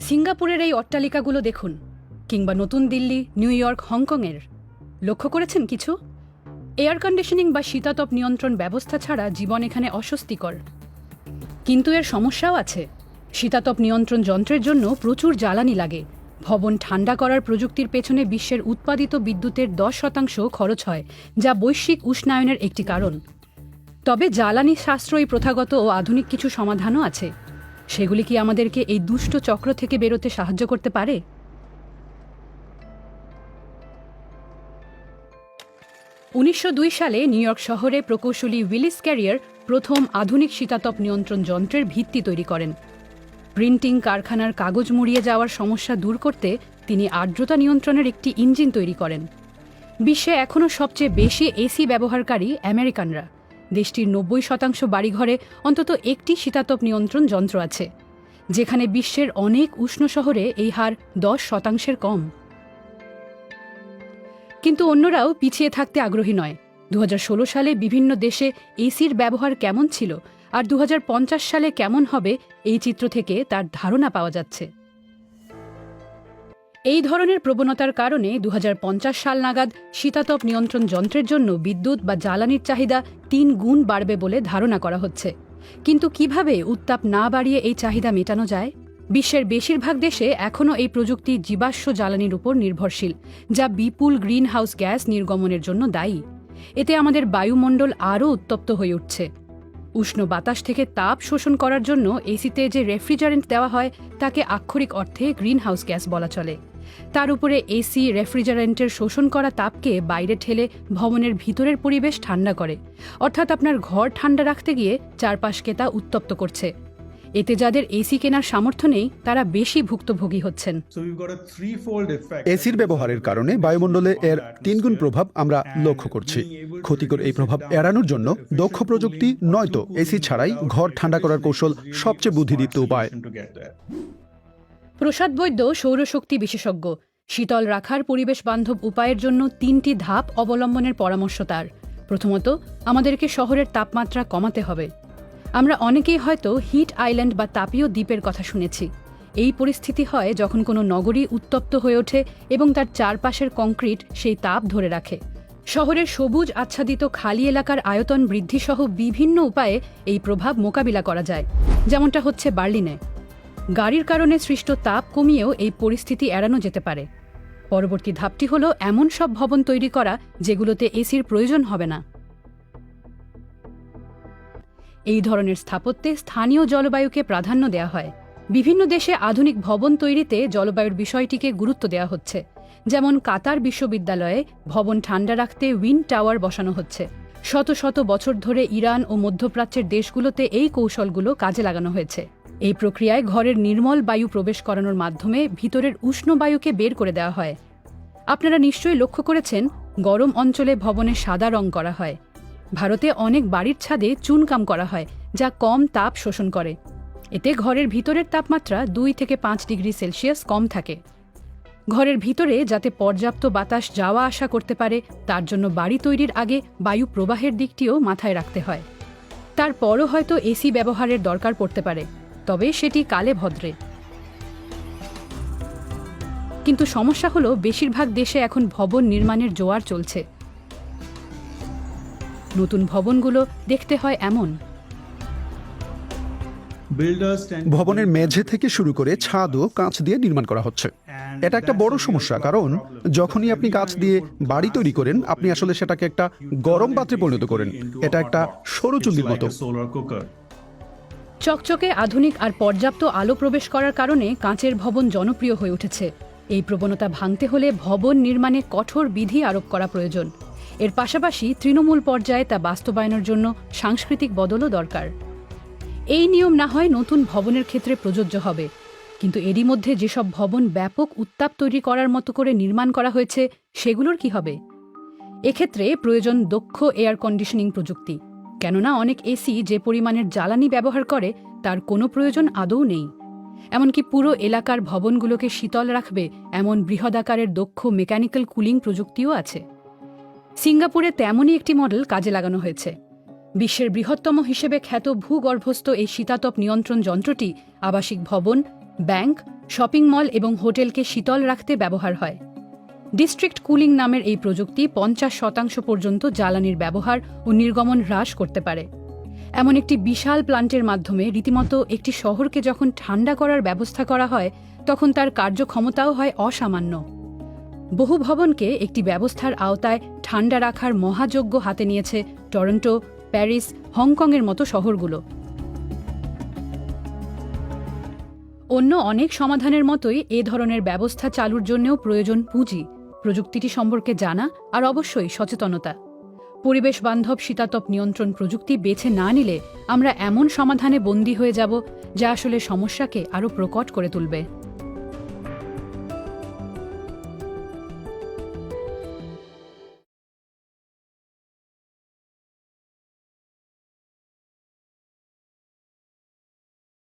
সিঙ্গাপুরের এই অট্টালিকাগুলো দেখুন, কিংবা নতুন দিল্লি, নিউ ইয়র্ক, হংকংয়ের। লক্ষ্য করেছেন কিছু? এয়ার কন্ডিশনিং বা শীতাতপ নিয়ন্ত্রণ ব্যবস্থা ছাড়া জীবন এখানে অস্বস্তিকর। কিন্তু এর সমস্যাও আছে। শীতাতপ নিয়ন্ত্রণ যন্ত্রের জন্য প্রচুর জ্বালানি লাগে। ভবন ঠান্ডা করার প্রযুক্তির পেছনে বিশ্বের উৎপাদিত বিদ্যুতের দশ শতাংশ খরচ হয়, যা বৈশ্বিক উষ্ণায়নের একটি কারণ। তবে জ্বালানি সাশ্রয়ী প্রথাগত ও আধুনিক কিছু সমাধানও আছে। সেগুলি কি আমাদেরকে এই দুষ্ট চক্র থেকে বেরোতে সাহায্য করতে পারে? উনিশশো দুই সালে নিউ ইয়র্ক শহরে প্রকৌশলী উইলিস ক্যারিয়ার প্রথম আধুনিক শীতাতপ নিয়ন্ত্রণ যন্ত্রের ভিত্তি তৈরি করেন। প্রিন্টিং কারখানার কাগজ মুড়িয়ে যাওয়ার সমস্যা দূর করতে তিনি আর্দ্রতা নিয়ন্ত্রণের একটি ইঞ্জিন তৈরি করেন। বিশ্বে এখনও সবচেয়ে বেশি এসি ব্যবহারকারী আমেরিকানরা। দেশটির নব্বই শতাংশ বাড়িঘরে অন্তত একটি শীতাতপ নিয়ন্ত্রণ যন্ত্র আছে, যেখানে বিশ্বের অনেক উষ্ণ শহরে এই হার দশ শতাংশের কম। কিন্তু অন্যরাও পিছিয়ে থাকতে আগ্রহী নয়। দু সালে বিভিন্ন দেশে এসির ব্যবহার কেমন ছিল আর দু হাজার পঞ্চাশ সালে কেমন হবে এই চিত্র থেকে তার ধারণা পাওয়া যাচ্ছে। এই ধরনের প্রবণতার কারণে দু হাজার পঞ্চাশ সাল নাগাদ শীতাতপ নিয়ন্ত্রণ যন্ত্রের জন্য বিদ্যুৎ বা জ্বালানির চাহিদা তিন গুণ বাড়বে বলে ধারণা করা হচ্ছে। কিন্তু কীভাবে উত্তাপ না বাড়িয়ে এই চাহিদা মেটানো যায়? বিশ্বের বেশিরভাগ দেশে এখনও এই প্রযুক্তি জীবাশ্ম জ্বালানির উপর নির্ভরশীল, যা বিপুল গ্রিন হাউস গ্যাস নির্গমনের জন্য দায়ী। এতে আমাদের বায়ুমণ্ডল আরও উত্তপ্ত হয়ে উঠছে। উষ্ণ বাতাস থেকে তাপ শোষণ করার জন্য এসিতে যে রেফ্রিজারেন্ট দেওয়া হয়, তাকে আক্ষরিক অর্থে গ্রিন হাউস গ্যাস বলা চলে। তার উপরে এসি রেফ্রিজারেন্টের শোষণ করা তাপকে বাইরে ঠেলে ভবনের ভিতরের পরিবেশ ঠান্ডা করে অর্থাৎ আপনার ঘর ঠান্ডা রাখতে গিয়ে চারপাশকে তা উত্তপ্ত করছে এতে যাদের এসি কেনার সামর্থ্য নেই তারা বেশি ভুক্তভোগী হচ্ছেন. এসির ব্যবহারের কারণে বায়ুমণ্ডলে এর তিনগুণ প্রভাব আমরা লক্ষ্য করছি ক্ষতিকর এই প্রভাব এড়ানোর জন্য দক্ষ প্রযুক্তি নয়তো এসি ছাড়াই ঘর ঠান্ডা করার কৌশল সবচেয়ে বুদ্ধিদীপ্ত উপায়. প্রসাদ বৈদ্য সৌরশক্তি বিশেষজ্ঞ। শীতল রাখার পরিবেশ বান্ধব উপায়ের জন্য তিনটি ধাপ অবলম্বনের পরামর্শ তার। প্রথমত, আমাদেরকে শহরের তাপমাত্রা কমাতে হবে। আমরা অনেকেই হয়তো হিট আইল্যান্ড বা তাপীয় দ্বীপের কথা শুনেছি। এই পরিস্থিতি হয় যখন কোনো নগরী উত্তপ্ত হয়ে ওঠে এবং তার চারপাশের কংক্রিট সেই তাপ ধরে রাখে। শহরের সবুজ আচ্ছাদিত খালি এলাকার আয়তন বৃদ্ধিসহ বিভিন্ন উপায়ে এই প্রভাব মোকাবিলা করা যায়। যেমনটা হচ্ছে বার্লিনে। গাড়ির কারণে সৃষ্ট তাপ কমিয়েও এই পরিস্থিতি এড়ানো যেতে পারে। পরবর্তী ধাপটি হল এমন সব ভবন তৈরি করা যেগুলোতে এসির প্রয়োজন হবে না। এই ধরনের স্থাপত্যে স্থানীয় জলবায়ুকে প্রাধান্য দেওয়া হয়। বিভিন্ন দেশে আধুনিক ভবন তৈরিতে জলবায়ুর বিষয়টিকে গুরুত্ব দেওয়া হচ্ছে। যেমন কাতার বিশ্ববিদ্যালয়ে ভবন ঠান্ডা রাখতে উইন্ড টাওয়ার বসানো হচ্ছে। শত শত বছর ধরে ইরান ও মধ্যপ্রাচ্যের দেশগুলোতে এই কৌশলগুলো কাজে লাগানো হয়েছে। এই প্রক্রিয়ায় ঘরের নির্মল বায়ু প্রবেশ করানোর মাধ্যমে ভিতরের উষ্ণ বায়ুকে বের করে দেওয়া হয়। আপনারা নিশ্চয়ই লক্ষ্য করেছেন, গরম অঞ্চলে ভবনে সাদা রং করা হয়। ভারতে অনেক বাড়ির ছাদে চুনকাম করা হয়, যা কম তাপ শোষণ করে। এতে ঘরের ভিতরের তাপমাত্রা দুই থেকে পাঁচ ডিগ্রি সেলসিয়াস কম থাকে। ঘরের ভিতরে যাতে পর্যাপ্ত বাতাস যাওয়া আসা করতে পারে, তার জন্য বাড়ি তৈরির আগে বায়ু প্রবাহের দিকটিও মাথায় রাখতে হয়। তারপরও হয়তো এসি ব্যবহারের দরকার পড়তে পারে। তবে সেটি কালে ভদ্রে। কিন্তু সমস্যা হলো বেশিরভাগ দেশে এখন ভবন নির্মাণের জোয়ার চলছে। নতুন ভবনগুলো দেখতে হয় এমন। ভবনের মেঝে থেকে শুরু করে ছাদও কাঁচ দিয়ে নির্মাণ করা হচ্ছে। এটা একটা বড় সমস্যা কারণ যখনই আপনি কাঁচ দিয়ে বাড়ি তৈরি করেন আপনি আসলে সেটাকে একটা গরম পাত্রে পরিণত করেন। এটা একটা সরু চুল্লির মতো. চকচকে আধুনিক আর পর্যাপ্ত আলো প্রবেশ করার কারণে কাঁচের ভবন জনপ্রিয় হয়ে উঠেছে। এই প্রবণতা ভাঙতে হলে ভবন নির্মাণে কঠোর বিধি আরোপ করা প্রয়োজন। এর পাশাপাশি তৃণমূল পর্যায়ে তা বাস্তবায়নের জন্য সাংস্কৃতিক বদলও দরকার। এই নিয়ম না হয় নতুন ভবনের ক্ষেত্রে প্রযোজ্য হবে। কিন্তু এরই মধ্যে যেসব ভবন ব্যাপক উত্তাপ তৈরি করার মতো করে নির্মাণ করা হয়েছে, সেগুলোর কি হবে? এক্ষেত্রে প্রয়োজন দক্ষ এয়ার কন্ডিশনিং প্রযুক্তি। কেননা অনেক এসি যে পরিমাণের জ্বালানি ব্যবহার করে, তার কোনো প্রয়োজন আদৌ নেই। এমনকি পুরো এলাকার ভবনগুলোকে শীতল রাখবে এমন বৃহদাকারের দক্ষ মেকানিক্যাল কুলিং প্রযুক্তিও আছে। সিঙ্গাপুরে তেমনই একটি মডেল কাজে লাগানো হয়েছে। বিশ্বের বৃহত্তম হিসেবে খ্যাত ভূগর্ভস্থ এই শীতাতপ নিয়ন্ত্রণ যন্ত্রটি আবাসিক ভবন, ব্যাংক, শপিং মল এবং হোটেলকে শীতল রাখতে ব্যবহার হয়। ডিস্ট্রিক্ট কুলিং নামের এই প্রযুক্তি পঞ্চাশ শতাংশ পর্যন্ত জ্বালানির ব্যবহার ও নির্গমন হ্রাস করতে পারে। এমন একটি বিশাল প্লান্টের মাধ্যমে রীতিমতো একটি শহরকে যখন ঠান্ডা করার ব্যবস্থা করা হয়, তখন তার কার্যক্ষমতাও হয় অসামান্য। বহু ভবনকে একটি ব্যবস্থার আওতায় ঠান্ডা রাখার মহাযজ্ঞ হাতে নিয়েছে টরন্টো, প্যারিস, হংকংয়ের মতো শহরগুলো। অন্য অনেক সমাধানের মতোই এ ধরনের ব্যবস্থা চালুর জন্যও প্রয়োজন পুঁজি। প্রযুক্তিটি সম্পর্কে জানা আর অবশ্যই সচেতনতা। পরিবেশ বান্ধব শীতাতপ নিয়ন্ত্রণ প্রযুক্তি বেছে না নিলে আমরা এমন সমাধানে বন্দী হয়ে যাব যা আসলে সমস্যাকে আরও প্রকট করে তুলবে।